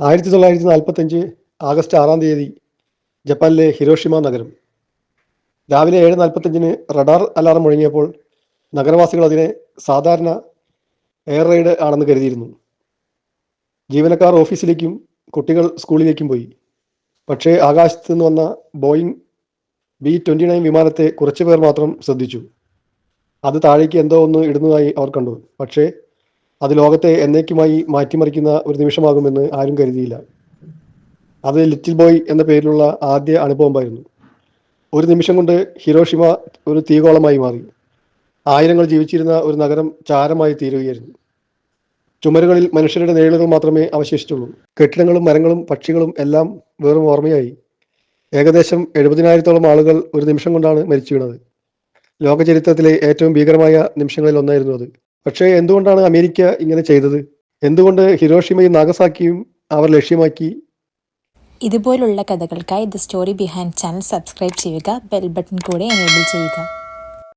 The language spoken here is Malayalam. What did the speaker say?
ആയിരത്തി തൊള്ളായിരത്തി നാൽപ്പത്തഞ്ച് ആഗസ്റ്റ് ആറാം തീയതി ജപ്പാനിലെ ഹിരോഷിമ നഗരം. രാവിലെ ഏഴ് നാൽപ്പത്തഞ്ചിന് റഡാർ അലാറം മുഴങ്ങിയപ്പോൾ നഗരവാസികൾ അതിനെ സാധാരണ എയർ റെയ്ഡ് ആണെന്ന് കരുതിയിരുന്നു. ജീവനക്കാർ ഓഫീസിലേക്കും കുട്ടികൾ സ്കൂളിലേക്കും പോയി. പക്ഷേ ആകാശത്ത് നിന്ന് വന്ന ബോയിങ് ബി ട്വന്റി നയൻ വിമാനത്തെ കുറച്ച് പേർ മാത്രം ശ്രദ്ധിച്ചു. അത് താഴേക്ക് എന്തോ ഒന്ന് ഇടുന്നതായി അവർ കണ്ടു. പക്ഷേ അത് ലോകത്തെ എന്നേക്കുമായി മാറ്റിമറിക്കുന്ന ഒരു നിമിഷമാകുമെന്ന് ആരും കരുതിയില്ല. അത് ലിറ്റിൽ ബോയ് എന്ന പേരിലുള്ള ആദ്യ അണുബോംബായിരുന്നു ഒരു നിമിഷം കൊണ്ട് ഹിരോഷിമ ഒരു തീകോളമായി മാറി. ആയിരങ്ങൾ ജീവിച്ചിരുന്ന ഒരു നഗരം ചാരമായി തീരുകയായിരുന്നു. ചുമരുകളിൽ മനുഷ്യരുടെ നിഴലുകൾ മാത്രമേ അവശേഷിച്ചുള്ളൂ. കെട്ടിടങ്ങളും മരങ്ങളും പക്ഷികളും എല്ലാം വെറും ഓർമ്മയായി. ഏകദേശം എഴുപതിനായിരത്തോളം ആളുകൾ ഒരു നിമിഷം കൊണ്ടാണ് മരിച്ചു വീണത്. ലോകചരിത്രത്തിലെ ഏറ്റവും ഭീകരമായ നിമിഷങ്ങളിൽ ഒന്നായിരുന്നു അത്. പക്ഷേ എന്തുകൊണ്ടാണ് അമേരിക്ക ഇങ്ങനെ ചെയ്തത്? എന്തുകൊണ്ട് ഹിരോഷിമയും നാഗസാക്കിയും അവർ ലക്ഷ്യമാക്കി? ഇതുപോലുള്ള കഥകൾക്കായി the story behind channel subscribe ചെയ്യുക ബെൽ ബട്ടൺ കൂടെ എനേബിൾ ചെയ്യുക.